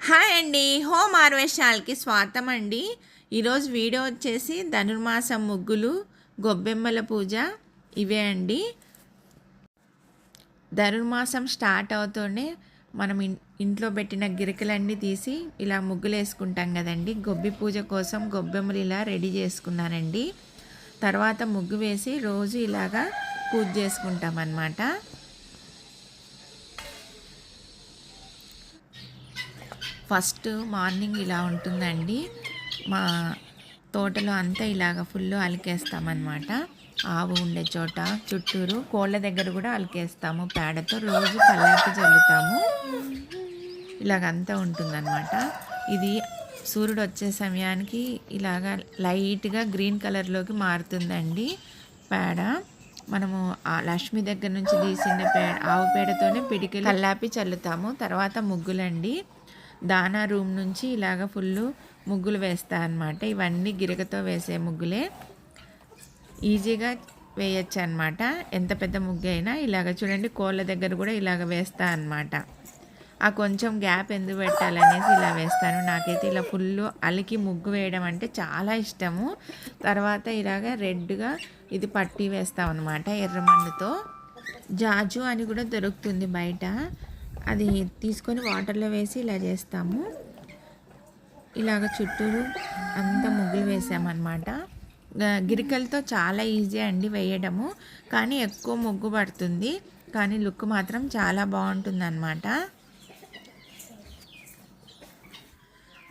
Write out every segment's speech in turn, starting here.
Hi అండి. Home హార్వెస్టాల్కి స్వాగతం అండి ఈరోజు వీడియో వచ్చేసి ధనుర్మాసం ముగ్గులు గొబ్బెమ్మల పూజ ఇవే అండి. ధనుర్మాసం స్టార్ట్ అవుతూనే మనం ఇంట్లో పెట్టిన గిరికలన్నీ తీసి ఇలా ముగ్గులు వేసుకుంటాం కదండి. గొబ్బి పూజ కోసం గొబ్బెమ్మలు ఇలా రెడీ చేసుకున్నానండి. తర్వాత ముగ్గు వేసి రోజు ఇలాగా పూజ చేసుకుంటాం అన్నమాట ఫస్ట్ మార్నింగ్ ఇలా ఉంటుందండి. మా తోటలో అంతా ఇలాగ ఫుల్ అలికేస్తామన్నమాట. ఆవు ఉండే చోట చుట్టూరు కోళ్ళ దగ్గర కూడా అలికేస్తాము. పేడతో రోజు కల్లాపి చల్లుతాము ఇలాగంతా ఉంటుందన్నమాట. ఇది సూర్యుడు వచ్చే సమయానికి ఇలాగ లైట్గా గ్రీన్ కలర్లోకి మారుతుందండి పేడ. మనము ఆ లక్ష్మి దగ్గర నుంచి తీసిన పేడ ఆవు పేడతోనే పిడికి కల్లాపి చల్లుతాము. తర్వాత ముగ్గులండి. దానా రూమ్ నుంచి ఇలాగ ఫుల్ ముగ్గులు వేస్తా అన్నమాట. ఇవన్నీ గిరకతో వేసే ముగ్గులే. ఈజీగా వేయచ్చు అనమాట ఎంత పెద్ద ముగ్గు అయినా ఇలాగ చూడండి కోళ్ళ దగ్గర కూడా ఇలాగ వేస్తా అన్నమాట. ఆ కొంచెం గ్యాప్ ఎందుకు పెట్టాలనేసి ఇలా వేస్తాను. నాకైతే ఇలా ఫుల్ అలికి ముగ్గు వేయడం అంటే చాలా ఇష్టము. తర్వాత ఇలాగ రెడ్గా ఇది పట్టి వేస్తాం అనమాట ఎర్రమన్నుతో. జాజు అని కూడా దొరుకుతుంది బయట. అది తీసుకొని వాటర్లో వేసి ఇలా చేస్తాము. ఇలాగ చుట్టూరు అంతా ముగ్గులు వేసామన్నమాట. గ- గిరికలతో చాలా ఈజీ అండి వేయడము. కానీ ఎక్కువ ముగ్గు పడుతుంది. కానీ లుక్ మాత్రం చాలా బాగుంటుంది అన్నమాట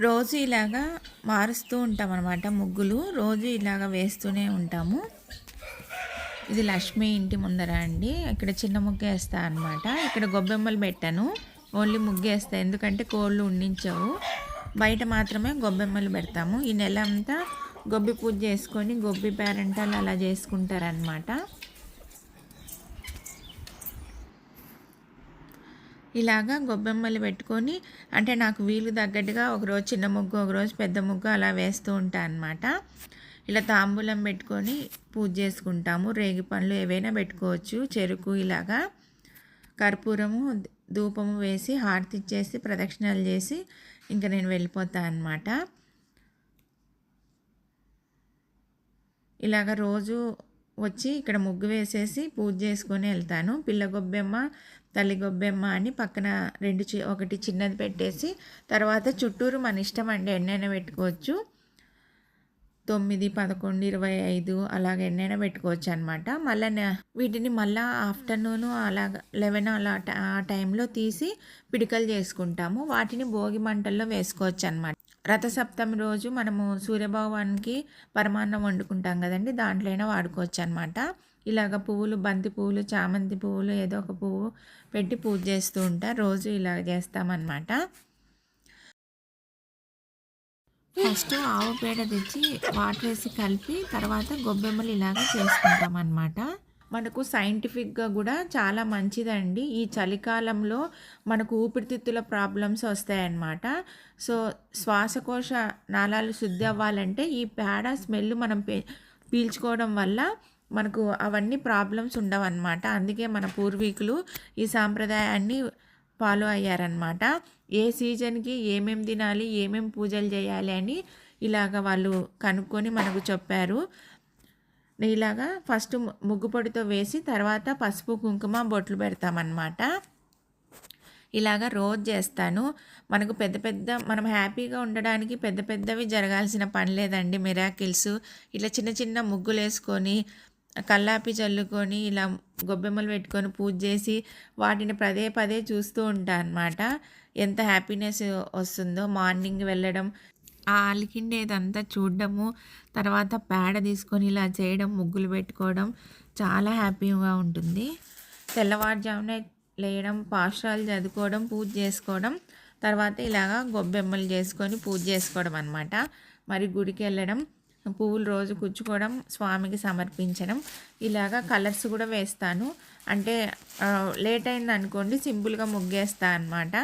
రోజు ఇలాగా మారుస్తూ ఉంటాం అనమాట ముగ్గులు. రోజు ఇలాగ వేస్తూనే ఉంటాము. ఇది లక్ష్మి ఇంటి ముందర అండి. ఇక్కడ చిన్న ముగ్గు వేస్తా అనమాట ఇక్కడ గొబ్బెమ్మలు పెట్టాను. ఓన్లీ ముగ్గు వేస్తా ఎందుకంటే కోళ్ళు ఉండించవు. బయట మాత్రమే గొబ్బెమ్మలు పెడతాము. ఈ నెల అంతా గొబ్బి పూజ చేసుకొని గొబ్బి పేరెంటాలు అలా చేసుకుంటారనమాట ఇలాగా గొబ్బెమ్మలు పెట్టుకొని అంటే నాకు వీలు తగ్గట్టుగా ఒకరోజు చిన్న ముగ్గు ఒకరోజు పెద్ద ముగ్గు అలా వేస్తూ ఉంటాను అనమాట ఇలా తాంబూలం పెట్టుకొని పూజ చేసుకుంటాము. రేగి పండ్లు ఏవైనా పెట్టుకోవచ్చు. చెరుకు ఇలాగా కర్పూరము ధూపము వేసి హారతి ఇచ్చేసి ప్రదక్షిణలు చేసి ఇంకా నేను వెళ్ళిపోతాను అనమాట ఇలాగ రోజు వచ్చి ఇక్కడ ముగ్గు వేసేసి పూజ చేసుకొని వెళ్తాను. పిల్ల గొబ్బెమ్మ తల్లి గొబ్బెమ్మ అని పక్కన రెండు చి ఒకటి చిన్నది పెట్టేసి తర్వాత చుట్టూరు మన ఇష్టం అండి ఎన్నైనా పెట్టుకోవచ్చు. తొమ్మిది పదకొండు ఇరవై ఐదు అలాగ ఎన్నైనా పెట్టుకోవచ్చు అనమాట మళ్ళీ వీటిని మళ్ళీ ఆఫ్టర్నూన్ అలాగ లెవెన్ అలా ఆ టైంలో తీసి పిడికలు చేసుకుంటాము. వాటిని భోగి మంటల్లో వేసుకోవచ్చు అనమాట రథసప్తమి రోజు మనము సూర్యభగవాన్కి పరమాన్నం వండుకుంటాం కదండి దాంట్లో అయినా వాడుకోవచ్చు అనమాట ఇలాగ పువ్వులు బంతి పువ్వులు చామంతి పువ్వులు ఏదో ఒక పువ్వు పెట్టి పూజ చేస్తూ ఉంటా రోజు ఇలాగ చేస్తామన్నమాట. ఫస్ట్ ఆవు పేడ తెచ్చి వాటర్ వేసి కలిపి తర్వాత గొబ్బెమ్మలు ఇలాగ చేసుకుంటాం అన్నమాట మనకు సైంటిఫిక్గా కూడా చాలా మంచిదండి. ఈ చలికాలంలో మనకు ఊపిరితిత్తుల ప్రాబ్లమ్స్ వస్తాయన్నమాట. సో శ్వాసకోశ నాళాలు శుద్ధి అవ్వాలంటే ఈ పేడ స్మెల్ మనం పే పీల్చుకోవడం వల్ల మనకు అవన్నీ ప్రాబ్లమ్స్ ఉండవన్నమాట. అందుకే మన పూర్వీకులు ఈ సాంప్రదాయాన్ని ఫాలో అయ్యారనమాట ఏ సీజన్కి ఏమేమి తినాలి ఏమేం పూజలు చేయాలి అని ఇలాగ వాళ్ళు కనుక్కొని మనకు చెప్పారు. ఇలాగా ఫస్ట్ ముగ్గు పొడితో వేసి తర్వాత పసుపు కుంకుమ బొట్లు పెడతామన్నమాట. ఇలాగ రోజు చేస్తాను. మనకు పెద్ద పెద్ద మనం హ్యాపీగా ఉండడానికి పెద్ద పెద్దవి జరగాల్సిన పని లేదండి. మిరాకిల్స్ ఇట్లా చిన్న చిన్న ముగ్గులు వేసుకొని కల్లాపి చల్లుకొని ఇలా గొబ్బెమ్మలు పెట్టుకొని పూజ చేసి వాటిని పదే పదే చూస్తూ ఉంటాను అనమాట ఎంత హ్యాపీనెస్ వస్తుందో మార్నింగ్ వెళ్ళడం ఆ అలికిండేదంతా చూడడము తర్వాత పేడ తీసుకొని ఇలా చేయడం ముగ్గులు పెట్టుకోవడం చాలా హ్యాపీగా ఉంటుంది. తెల్లవారుజామునే లేయడం పాశ్రాలు చదువుకోవడం పూజ చేసుకోవడం తర్వాత ఇలాగా గొబ్బెమ్మలు చేసుకొని పూజ చేసుకోవడం అనమాట మరి గుడికి వెళ్ళడం పువ్వులు రోజు గుచ్చుకోవడం స్వామికి సమర్పించడం. ఇలాగా కలర్స్ కూడా వేస్తాను. అంటే లేట్ అయింది అనుకోండి సింపుల్గా ముగ్గేస్తా అనమాట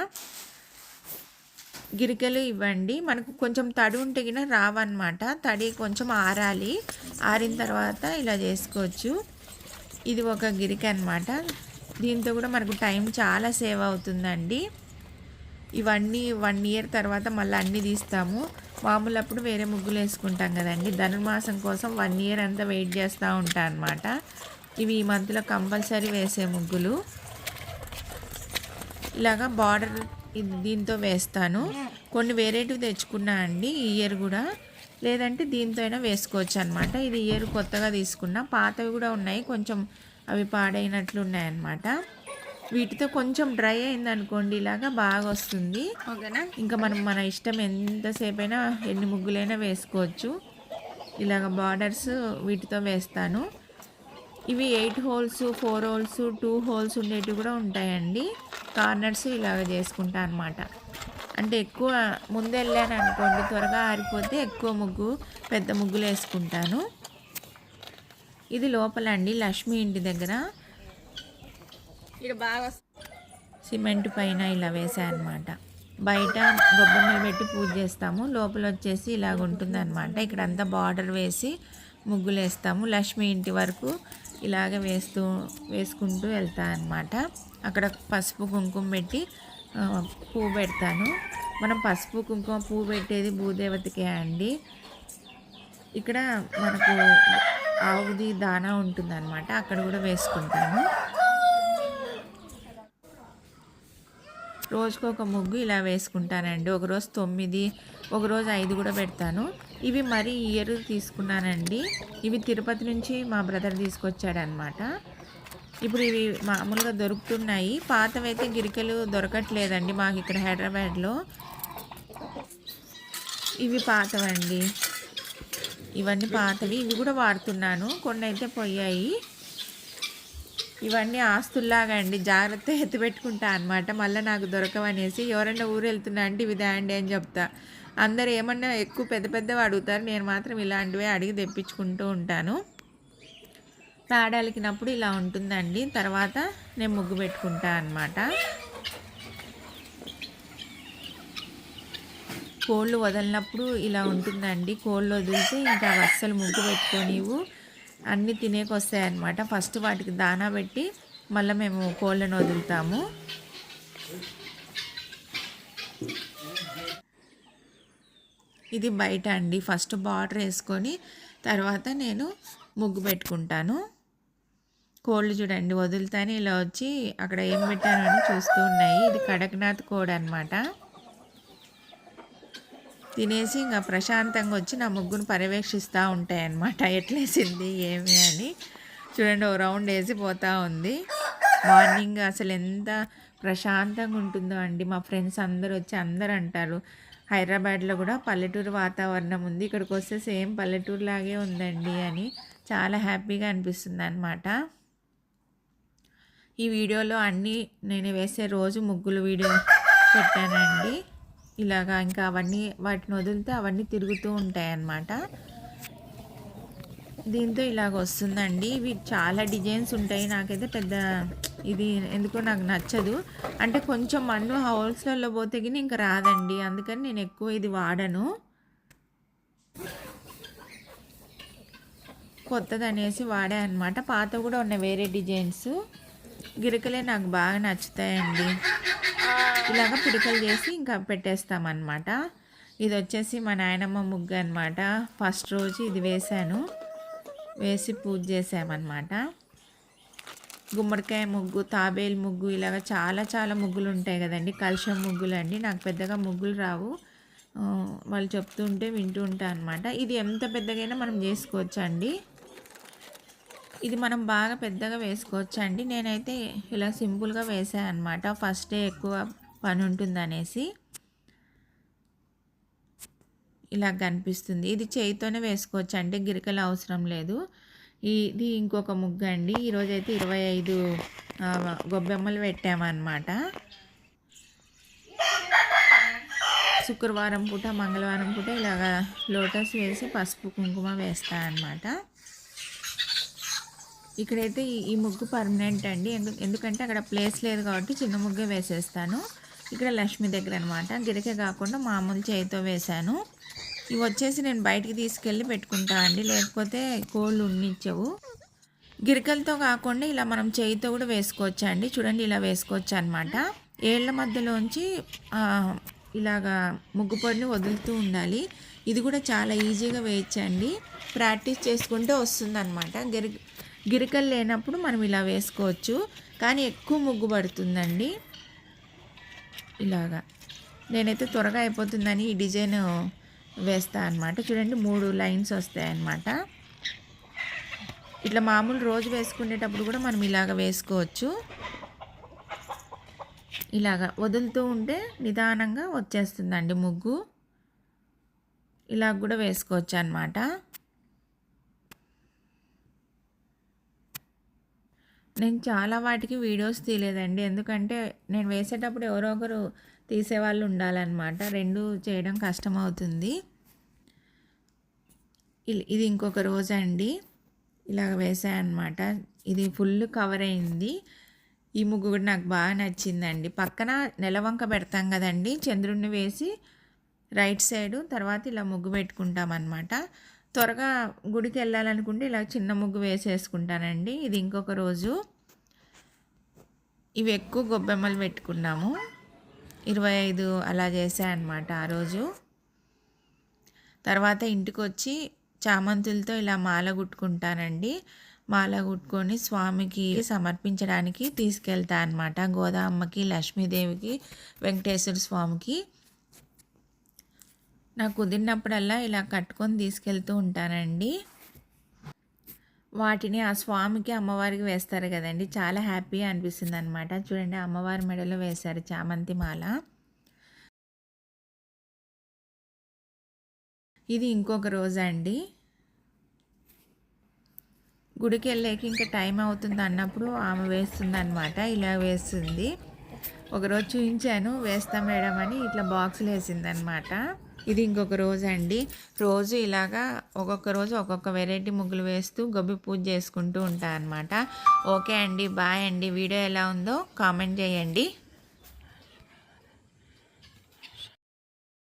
గిరికెలు ఇవ్వండి. మనకు కొంచెం తడి ఉంటే గిన రావన్నమాట. తడి కొంచెం ఆరాలి. ఆరిన తర్వాత ఇలా చేసుకోవచ్చు. ఇది ఒక గిరిక అనమాట దీంతో కూడా మనకు టైం చాలా సేవ్ అవుతుందండి. ఇవన్నీ వన్ ఇయర్ తర్వాత మళ్ళీ అన్నీ తీస్తాము. మామూలు అప్పుడు వేరే ముగ్గులు వేసుకుంటాం కదండి. ధనుర్మాసం కోసం వన్ ఇయర్ అంతా వెయిట్ చేస్తూ ఉంటా అనమాట ఇవి ఈ మంత్లో కంపల్సరీ వేసే ముగ్గులు. ఇలాగా బార్డర్ దీంతో వేస్తాను. కొన్ని వెరైటీ తెచ్చుకున్నా అండి ఈ ఇయర్ కూడా. లేదంటే దీంతో అయినా వేసుకోవచ్చు అనమాట ఇది ఇయర్ కొత్తగా తీసుకున్నా. పాతవి కూడా ఉన్నాయి. కొంచెం అవి పాడైనట్లు ఉన్నాయన్నమాట వీటితో కొంచెం డ్రై అయింది అనుకోండి ఇలాగా బాగా వస్తుంది ఓకేనా? ఇంకా మనం మన ఇష్టం ఎంతసేపు అయినా ఎన్ని ముగ్గులైనా వేసుకోవచ్చు. ఇలాగ బార్డర్స్ వీటితో వేస్తాను. ఇవి eight holes four holes two holes ఉండేటివి కూడా ఉంటాయండి. కార్నర్స్ ఇలాగ చేసుకుంటా అనమాట అంటే ఎక్కువ ముందు వెళ్ళాను అనుకోండి త్వరగా ఆరిపోతే ఎక్కువ ముగ్గు పెద్ద ముగ్గులు వేసుకుంటాను. ఇది లోపల అండి లక్ష్మి ఇంటి దగ్గర. ఇక్కడ బాగా సిమెంట్ పైన ఇలా వేసాయన్నమాట. బయట గొబ్బెమ్మలు పెట్టి పూజ చేస్తాము. లోపల వచ్చేసి ఇలాగ ఉంటుంది అనమాట ఇక్కడ అంతా బార్డర్ వేసి ముగ్గులు వేస్తాము. లక్ష్మి ఇంటి వరకు ఇలాగ వేస్తూ వేసుకుంటూ వెళ్తా అనమాట అక్కడ పసుపు కుంకుమ పెట్టి పువ్వు పెడతాను. మనం పసుపు కుంకుమ పువ్వు పెట్టేది భూదేవతకే అండి. ఇక్కడ మనకు ఆవుది దానా ఉంటుందన్నమాట. అక్కడ కూడా వేసుకుంటాను. రోజుకు ఒక ముగ్గు ఇలా వేసుకుంటానండి. ఒకరోజు తొమ్మిది ఒకరోజు ఐదు కూడా పెడతాను. ఇవి మరీ ఇయర్ తీసుకున్నానండి. ఇవి తిరుపతి నుంచి మా బ్రదర్ తీసుకొచ్చాడనమాట ఇప్పుడు ఇవి మామూలుగా దొరుకుతున్నాయి. పాతవైతే గిరికలు దొరకట్లేదండి మాకు ఇక్కడ హైదరాబాద్లో. ఇవి పాతవండి. ఇవన్నీ పాతవి. ఇవి కూడా వాడుతున్నాను. కొన్ని అయితే పోయాయి. ఇవన్నీ ఆస్తుల్లాగా అండి. జాగ్రత్త ఎత్తిపెట్టుకుంటా అనమాట మళ్ళీ నాకు దొరకవనేసి ఎవరైనా ఊరు వెళ్తున్నా అంటే ఇవి దాండి అని చెప్తా. అందరు ఏమన్నా ఎక్కువ పెద్ద పెద్దవి అడుగుతారు. నేను మాత్రం ఇలాంటివే అడిగి తెప్పించుకుంటూ ఉంటాను. తాడాలికినప్పుడు ఇలా ఉంటుందండి. తర్వాత నేను ముగ్గు పెట్టుకుంటా అనమాట కోళ్ళు వదలినప్పుడు ఇలా ఉంటుందండి. కోళ్ళు వదిలితే ఇంకా అవి అస్సలు ముగ్గు పెట్టుకోనివు అన్నీ తినేకొస్తాయి అనమాట ఫస్ట్ వాటికి దానా పెట్టి మళ్ళీ మేము కోళ్ళను వదులుతాము. ఇది బయట అండి. ఫస్ట్ బార్డర్ వేసుకొని తర్వాత నేను ముగ్గు పెట్టుకుంటాను. కోళ్ళు చూడండి వదులుతానే ఇలా వచ్చి అక్కడ ఏం పెట్టానని చూస్తూ ఉన్నాయి. ఇది కడక్నాథ్ కోడ్ అనమాట తినేసి ఇంకా ప్రశాంతంగా వచ్చి నా ముగ్గును పర్యవేక్షిస్తూ ఉంటాయి అన్నమాట. ఎట్లేసింది ఏమి అని. చూడండి ఓ రౌండ్ వేసి పోతూ ఉంది. మార్నింగ్ అసలు ఎంత ప్రశాంతంగా ఉంటుందో అండి. మా ఫ్రెండ్స్ అందరూ వచ్చి అందరూ అంటారు హైదరాబాద్లో కూడా పల్లెటూరు వాతావరణం ఉంది ఇక్కడికి వస్తే సేమ్ పల్లెటూరు లాగే ఉందండి అని చాలా హ్యాపీగా అనిపిస్తుంది అనమాట ఈ వీడియోలో అన్నీ నేను వేసే రోజు ముగ్గులు వీడియో పెట్టానండి. ఇలాగా ఇంకా అవన్నీ వాటిని వదిలితే అవన్నీ తిరుగుతూ ఉంటాయి అన్నమాట దీంతో ఇలాగ వస్తుందండి. ఇవి చాలా డిజైన్స్ ఉంటాయి. నాకైతే పెద్ద ఇది ఎందుకో నాకు నచ్చదు. అంటే కొంచెం మన్ను హౌల్స్లలో పోతే కానీ ఇంకా రాదండి. అందుకని నేను ఎక్కువ ఇది వాడను. కొత్తది అనేసి వాడా అనమాట పాత కూడా ఉన్నాయి వేరే డిజైన్స్. గిరికలే నాకు బాగా నచ్చుతాయండి. ఇలాగ పిడికలు చేసి ఇంకా పెట్టేస్తామన్నమాట. ఇది వచ్చేసి మా నాయనమ్మ ముగ్గు అనమాట ఫస్ట్ రోజు ఇది వేశాను. వేసి పూజ చేసామన్నమాట గుమ్మడికాయ ముగ్గు తాబేలు ముగ్గు ఇలాగ చాలా చాలా ముగ్గులు ఉంటాయి కదండి. కలుషం ముగ్గులు అండి నాకు పెద్దగా ముగ్గులు రావు. వాళ్ళు చెప్తుంటే వింటూ ఉంటాను అనమాట ఇది ఎంత పెద్దగైనా మనం చేసుకోవచ్చు అండి ఇది మనం బాగా పెద్దగా వేసుకోవచ్చు అండి నేనైతే ఇలా సింపుల్గా వేసాను అనమాట ఫస్ట్ డే ఎక్కువ పని ఉంటుంది అనేసి ఇలా కనిపిస్తుంది. ఇది చేయితోనే వేసుకోవచ్చు అంటే గిరికలు అవసరం లేదు. ఇది ఇంకొక ముగ్గు అండి ఈరోజైతే ఇరవై ఐదు గొబ్బెమ్మలు పెట్టామన్నమాట. శుక్రవారం పూట మంగళవారం పూట ఇలాగా లోటస్ వేసి పసుపు కుంకుమ వేస్తా అన్నమాట. ఇక్కడైతే ఈ- ఈ ముగ్గు పర్మనెంట్ అండి. ఎందుకంటే అక్కడ ప్లేస్ లేదు కాబట్టి చిన్న ముగ్గే వేసేస్తాను. ఇక్కడ లక్ష్మి దగ్గర అనమాట గిరికే కాకుండా మామూలు చేయితో వేశాను. ఇవి వచ్చేసి నేను బయటికి తీసుకెళ్ళి పెట్టుకుంటా అండి. లేకపోతే కోళ్ళు ఉన్నిచ్చవు గిరికలతో కాకుండా ఇలా మనం చేయితో కూడా వేసుకోవచ్చు అండి? చూడండి ఇలా వేసుకోవచ్చు అనమాట ఏళ్ళ మధ్యలోంచి ఇలాగా ముగ్గు పొడిని వదులుతూ ఉండాలి. ఇది కూడా చాలా ఈజీగా వేయచ్చండి ప్రాక్టీస్ చేసుకుంటే వస్తుందన్నమాట. గిరి గిరికలు లేనప్పుడు మనం ఇలా వేసుకోవచ్చు. కానీ ఎక్కువ ముగ్గు పడుతుందండి. ఇలాగా. నేనైతే త్వరగా అయిపోతుందని ఈ డిజైన్ వేస్తా అనమాట చూడండి మూడు లైన్స్ వస్తాయి అన్నమాట. ఇట్లా మామూలు రోజు వేసుకునేటప్పుడు కూడా మనం ఇలాగ వేసుకోవచ్చు. ఇలాగ వదులుతూ ఉంటే నిదానంగా వచ్చేస్తుందండి ముగ్గు. ఇలా కూడా వేసుకోవచ్చు అనమాట నేను చాలా వాటికి వీడియోస్ తీయలేదండి. ఎందుకంటే నేను వేసేటప్పుడు ఎవరో ఒకరు తీసేవాళ్ళు ఉండాలన్నమాట. రెండు చేయడం కష్టం అవుతుంది ఇల్- ఇది ఇంకొక రోజు అండి ఇలాగ వేసాయన్నమాట ఇది ఫుల్ కవర్ అయింది. ఈ ముగ్గు కూడా నాకు బాగా నచ్చిందండి. పక్కన నెలవంక పెడతాం కదండి. చంద్రుడిని వేసి రైట్ సైడు తర్వాత ఇలా ముగ్గు పెట్టుకుంటాం అనమాట త్వరగా గుడికి వెళ్ళాలనుకుంటే ఇలా చిన్న ముగ్గు వేసేసుకుంటానండి. ఇది ఇంకొక రోజు. ఇవి ఎక్కువ గొబ్బెమ్మలు పెట్టుకున్నాము. ఇరవై ఐదు అలా చేశాయన్నమాట ఆ రోజు. తర్వాత ఇంటికి వచ్చి చామంతులతో ఇలా మాల కుట్టుకుంటానండి. మాల కుట్టుకొని స్వామికి సమర్పించడానికి తీసుకెళ్తా అనమాట గోదామ్మకి లక్ష్మీదేవికి వెంకటేశ్వర స్వామికి. నాకు కుదిరినప్పుడల్లా ఇలా కట్టుకొని తీసుకెళ్తూ ఉంటానండి. వాటిని ఆ స్వామికి అమ్మవారికి వేస్తారు కదండి. చాలా హ్యాపీగా అనిపిస్తుంది అనమాట చూడండి అమ్మవారి మెడలో వేశారు చామంతి మాల ఇది ఇంకొక రోజు అండి గుడికి వెళ్ళాక ఇంకా టైం అవుతుంది అన్నప్పుడు ఆమె వేస్తుంది అనమాట ఇలా వేస్తుంది. ఒకరోజు చూపించాను వేస్తా మేడం అని ఇట్లా బాక్సులు వేసింది అనమాట ఇది ఇంకొక రోజు అండి రోజు ఇలాగా ఒక్కొక్క రోజు ఒక్కొక్క వెరైటీ ముగ్గులు వేస్తూ గొబ్బి పూజ చేసుకుంటూ ఉంటాను అనమాట ఓకే అండి బాయ్ అండి. వీడియో ఎలా ఉందో కామెంట్ చేయండి.